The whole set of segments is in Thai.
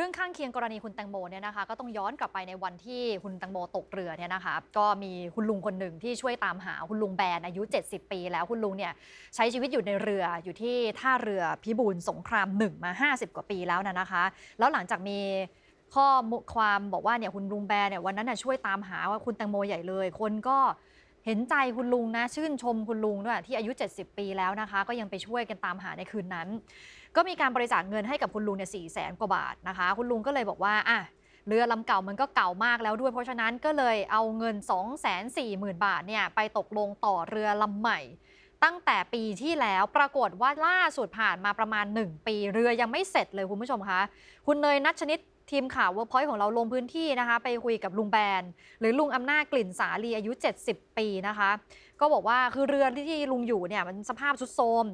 รื่องข้างเคียงกรณีคุณแตงโมเนี่ยนะคะก็ต้องย้อนกลับไปในวันที่คุณแตงโมตกเรือเนี่ยนะคะก็มีคุณลุงคนหนึ่งที่ช่วยตามหาคุณลุงแบนอายุ 70 ปี แล้วคุณลุงเนี่ยใช้ชีวิตอยู่ในเรืออยู่ที่ท่าเรือพิบูลสงครามหนึ่งมา 50 กว่าปีแล้วนะนะคะ แล้วหลังจากมีข้อความบอกว่าเนี่ยคุณลุงแบนเนี่ยวันนั้นน่ะช่วยตามหาว่าคุณแตงโมใหญ่เลย คนก็ เห็นใจคุณลุงนะ ชื่นชมคุณลุงด้วยที่อายุ 70 ปีแล้วนะคะ ก็ยังไปช่วยกันตามหาในคืนนั้น ก็มีการบริจาคเงินให้กับคุณลุงเนี่ยสี่แสนกว่าบาทนะคะ คุณลุงก็เลยบอกว่าอะเรือลำเก่ามันก็เก่ามากแล้วด้วย เพราะฉะนั้นก็เลยเอาเงิน 2 4 0 0 0 0 บาทเนี่ยไปตกลงต่อเรือลำใหม่ ตั้งแต่ปีที่แล้วปรากฏว่าล่าสุดผ่านมาประมาณ 1 ปี เรือยังไม่เสร็จเลยคุณผู้ชมคะคุณเนยนัชชนิด ทีมข่าวเวิร์กพอยต์ของเราลงพื้นที่นะคะ ไปคุยกับลุงแบน หรือลุงอำนาจกลิ่นสาลีอายุ 70 ปีนะคะ ก็บอกว่าคือเรือที่ลุงอยู่เนี่ยมันสภาพทรุดโทรม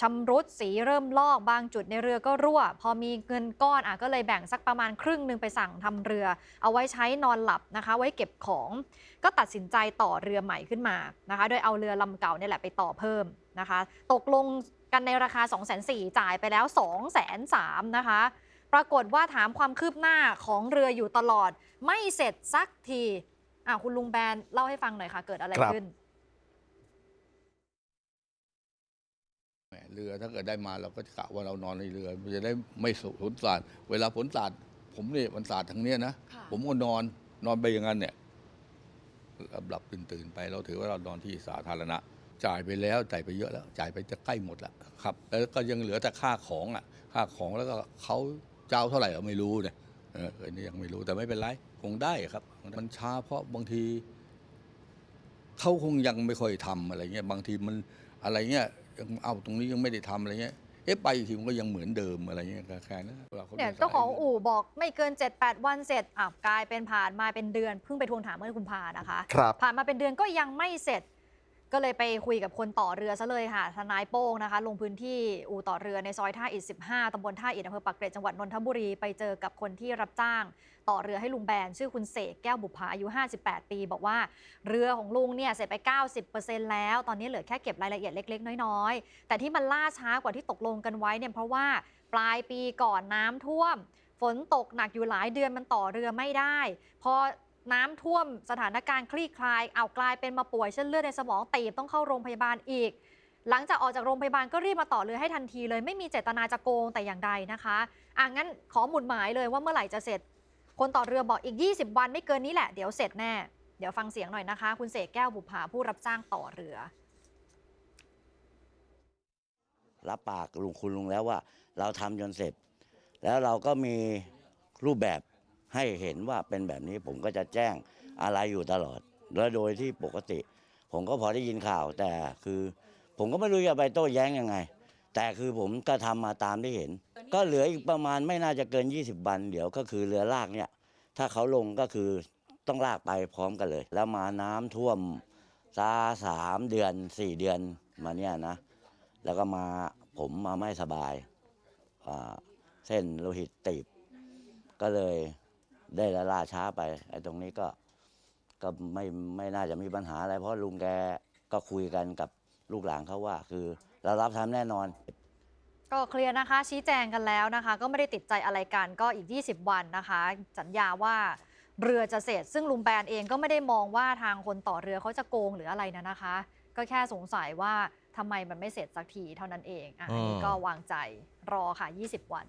ชำรุดสีเริ่มลอกบางจุดในเรือก็รั่ว พอมีเงินก้อนอะก็เลยแบ่งสักประมาณครึ่งหนึ่งไปสั่งทำเรือ เอาไว้ใช้นอนหลับนะคะ ไว้เก็บของก็ตัดสินใจต่อเรือใหม่ขึ้นมานะคะ โดยเอาเรือลำเก่าเนี่ยแหละไปต่อเพิ่มนะคะ ตกลงกันในราคา 2 4 0 0 0จ่ายไปแล้ว 2 3 0 0 0นะคะ ปรากฏว่าถามความคืบหน้าของเรืออยู่ตลอด ไม่เสร็จสักทีอะคุณลุงแบนเล่าให้ฟังหน่อยค่ะ เกิดอะไรครับขึ้นแหมเรือถ้าเกิดได้มาเราก็จะกะว่าเรานอนในเรือมันจะได้ไม่สูญสาดเวลาฝนสาดผมเนี่ยมันสาดทางเนี้ยนะค่ะผมก็นอนนอนไปอย่างนั้นเนี่ยหลับตื่นตื่นๆไปเราถือว่าเรานอนที่สาธารณะ จ่ายไปแล้วจ่ายไปเยอะแล้ว จ่ายไปจะใกล้หมดแล้วครับ แล้วก็ยังเหลือแต่ค่าของอะ ค่าของแล้วก็เขา เจ้าเท่าไหร่เราไม่รู้เนี่ยเอออันนี้ยังไม่รู้แต่ไม่เป็นไรคงได้ครับ มันช้าเพราะบางทีเขาคงยังไม่ค่อยทำอะไรเงี้ยบางทีมันอะไรเงี้ยยังเอาตรงนี้ยังไม่ได้ทำอะไรเงี้ยเอ๊ะไปอีกทีมันก็ยังเหมือนเดิมอะไรเงี้ยแค่นั้นวลเนี่ยดินสเจ้าของอู่บอกไม่เกิน 7-8 วันเสร็จอ้าวกลายเป็นผ่านมาเป็นเดือนเพิ่งไปทวงถามเมื่อกุมภานะคะครับผ่านมาเป็นเดือนก็ยังไม่เสร็จ ก็เลยไปคุยกับคนต่อเรือซะเลยค่ะ ทนายโป้งนะคะ ลงพื้นที่อู่ต่อเรือในซอยท่าอิฐ15ตำบลท่าอิฐอำเภอปากเกร็ดจังหวัดนนทบุรี ไปเจอกับคนที่รับจ้าง ต่อเรือให้ลุงแบน ชื่อคุณเสกแก้วบุภาอายุ 58 ปี บอกว่าเรือของลุงเนี่ยเสร็จไป 90%แล้ว ตอนนี้เหลือแค่เก็บรายละเอียดเล็ก ๆ น้อยๆ แต่ที่มันล่าช้ากว่าที่ตกลงกันไว้เนี่ยเพราะว่าปลายปีก่อนน้ำท่วม ฝนตกหนักอยู่หลายเดือนมันต่อเรือไม่ได้พอ น้ำท่วมสถานการณ์คลี่คลายเอากลายเป็นมาป่วยเส้นเลือดในสมองตีบต้องเข้าโรงพยาบาลอีก หลังจากออกจากโรงพยาบาลก็รีบมาต่อเรือให้ทันทีเลย ไม่มีเจตนาจะโกงแต่อย่างใดนะคะอะงั้นขอหมุดหมายเลยว่าเมื่อไหร่จะเสร็จ คนต่อเรือบอกอีก 20 วันไม่เกินนี้แหละเดี๋ยวเสร็จแน่ เดี๋ยวฟังเสียงหน่อยนะคะ คุณเสกแก้วบุภาผู้รับจ้างต่อเรือ รับปากลุงคุณลุงแล้วว่า เราทำจนเสร็จ แล้วเราก็มีรูปแบบ ให้เห็นว่าเป็นแบบนี้ผมก็จะแจ้งอะไรอยู่ตลอด แล้วโดยที่ปกติ ผมก็พอได้ยินข่าวแต่คือ ผมก็ไม่รู้จะไปโต้แย้งยังไง แต่คือผมก็ทำมาตามที่เห็น ก็เหลืออีกประมาณไม่น่าจะเกิน 20 วัน เดี๋ยวก็คือเรือลากเนี่ย ถ้าเขาลงก็คือต้องลากไปพร้อมกันเลย แล้วมาน้ำท่วมซาสามเดือนสี่เดือนมาเนี่ยนะ แล้วก็มาผมมาไม่สบาย เส้นโลหิตตีบ ก็เลย ได้ละล่าช้าไปไอ้ตรงนี้ก็ก็ไม่ไม่น่าจะมีปัญหาอะไร เพราะลุงแกก็คุยกันกับลูกหลานเขาว่า คือเรารับทำแน่นอน ก็เคลียร์นะคะ ชี้แจงกันแล้วนะคะ ก็ไม่ได้ติดใจอะไรกันก็อีก 20 วันนะคะ สัญญาว่าเรือจะเสร็จ ซึ่งลุงแบนเองก็ไม่ได้มองว่าทางคนต่อเรือเขาจะโกงหรืออะไรนะนะคะ ก็แค่สงสัยว่าทำไมมันไม่เสร็จสักทีเท่านั้นเองอะอันนี้ก็วางใจรอค่ะ 20 วัน